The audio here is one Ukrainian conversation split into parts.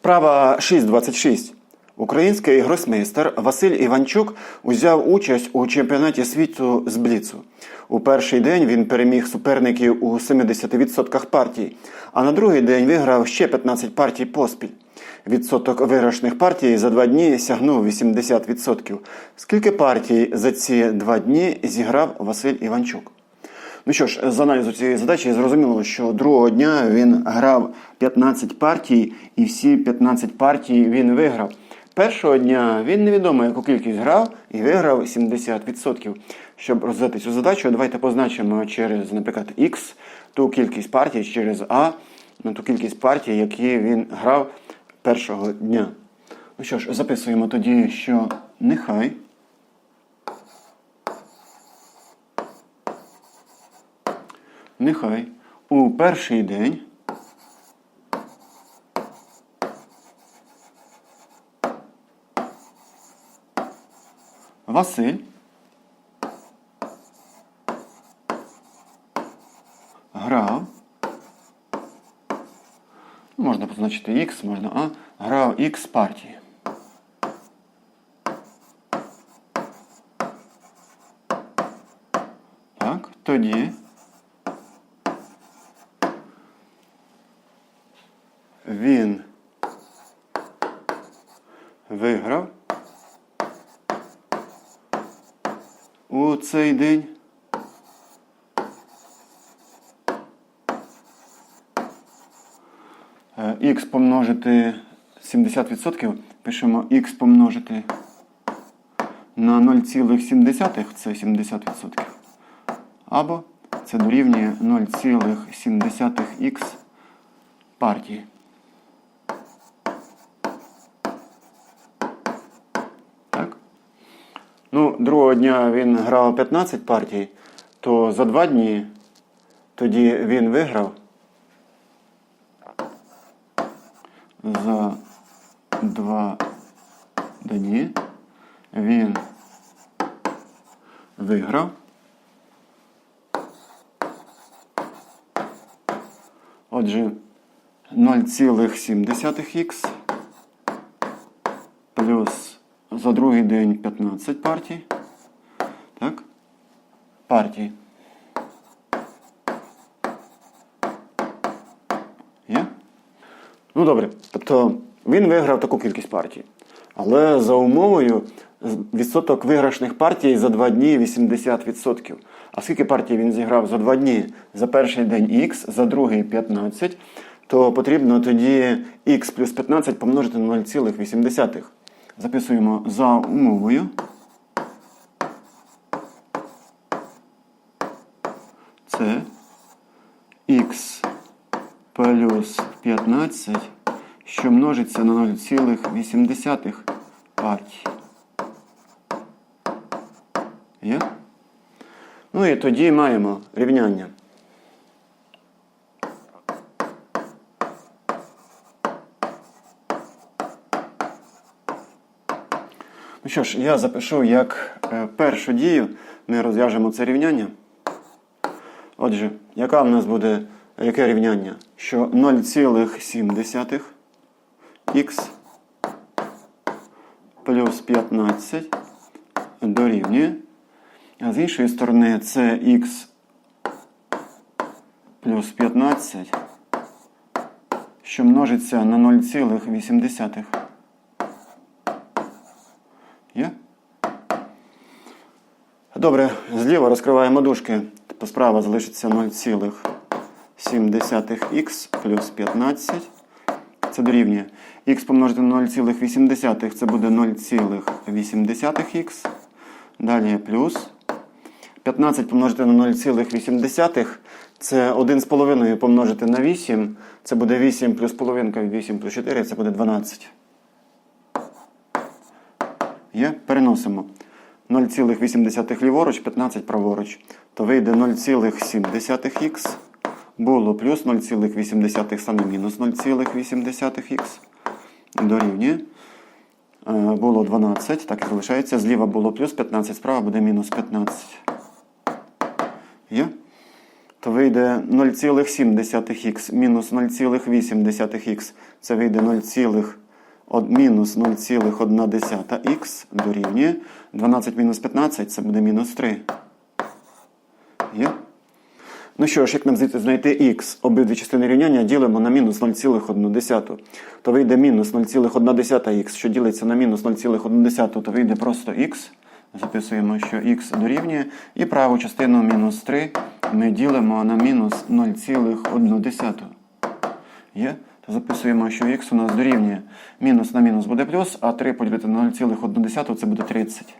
Вправа 6.26. Український гросмейстер Василь Іванчук узяв участь у чемпіонаті світу з бліцу. У перший день він переміг суперників у 70% партій, а на другий день виграв ще 15 партій поспіль. Відсоток виграшних партій за два дні сягнув 80%. Скільки партій за ці два дні зіграв Василь Іванчук? Ну що ж, з аналізу цієї задачі зрозуміло, що другого дня він грав 15 партій, і всі 15 партій він виграв. Першого дня він невідомо яку кількість грав і виграв 70%. Щоб розвити цю задачу, давайте позначимо через, наприклад, X ту кількість партій, через А на ту кількість партій, які він грав першого дня. Ну що ж, записуємо тоді, що нехай. Нехай у перший день Василь грав. Можна позначити X, можна А. Грав X партії. Так, тоді. Він виграв у цей день. Х помножити 70%, пишемо х помножити на 0,7, це 70%. Або це дорівнює 0,7х партії. Так? Ну, другого дня він грав 15 партій, то за два дні тоді він виграв. За два дні він виграв. Отже, 0,7х плюс за другий день 15 партій. Так? Партій. Є? Ну добре. Тобто він виграв таку кількість партій. Але за умовою відсоток виграшних партій за два дні 80%. А скільки партій він зіграв за два дні? За перший день Х, за другий 15, то потрібно тоді х плюс 15 помножити на 0,8. Записуємо за умовою. Це х плюс 15, що множиться на 0,8 партій. Є? Ну і тоді маємо рівняння. Ну що ж, я запишу як е, першу дію. Ми розв'яжемо це рівняння. Отже, яка в нас буде яке рівняння? Що 0,7 х плюс 15 дорівнює. А з іншої сторони це х плюс 15, що множиться на 0,8. Є? Добре, зліва розкриваємо дужки. Тобто справа залишиться 0,7х плюс 15. Це дорівнює. Х помножити на 0,8 це буде 0,8х. Далі плюс. 15 помножити на 0,8 це 1,5 помножити на 8. Це буде 8 плюс половинка, 8 плюс 4, це буде 12. Є? Переносимо 0,8 ліворуч, 15 праворуч. То вийде 0,7х. Було плюс 0,8 стане мінус 0,8х. Дорівнює. Е, Було 12, так і залишається. Зліва було плюс 15, справа буде мінус 15. Є? то вийде 0,7х мінус 0,8х. Це вийде 0, од- мінус 0,1х дорівнює. 12 мінус 15 це буде мінус 3. Є? Ну що ж, як нам знайти х? Обидві частини рівняння ділимо на мінус 0,1. То вийде мінус 0,1х, що ділиться на мінус 0,1, то вийде просто х. Записуємо, що х дорівнює. І праву частину мінус 3 ми ділимо на мінус 0,1. Є? Записуємо, що х у нас дорівнює. Мінус на мінус буде плюс, а 3 поділити на 0,1 це буде 30.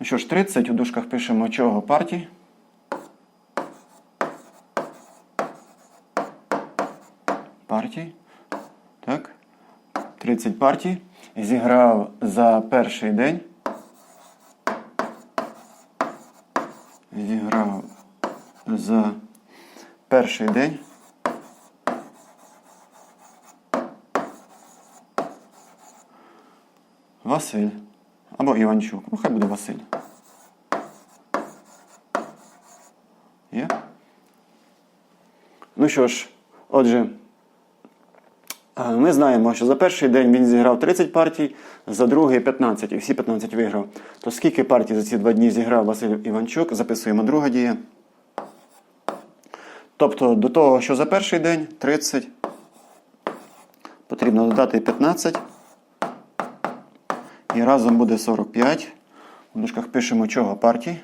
Ну що ж, 30 у дужках пишемо чого партій. партій. Так. 30 партій. Зіграв за перший день. Зіграв за перший день. Василь. Або Іванчук. Ну, хай буде Василь. Є? Ну що ж, отже. Ми знаємо, що за перший день він зіграв 30 партій, за другий 15, і всі 15 виграв. То скільки партій за ці два дні зіграв Василь Іванчук, записуємо друга дія. Тобто до того, що за перший день 30, потрібно додати 15. І разом буде 45. У дужках пишемо чого партій.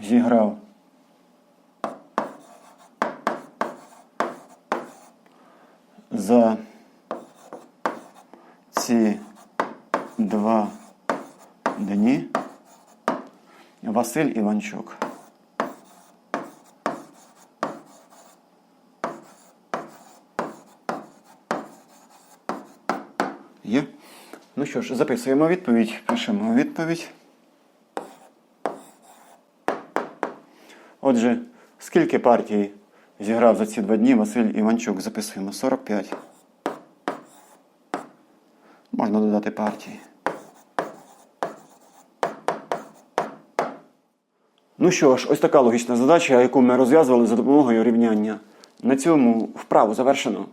Зіграв за ці два дні Василь Іванчук. Є? Ну що ж, записуємо відповідь, пишемо відповідь. Отже, скільки партій зіграв за ці два дні Василь Іванчук? Записуємо 45. Можна додати партії. Ну що ж, ось така логічна задача, яку ми розв'язували за допомогою рівняння. На цьому вправу завершено.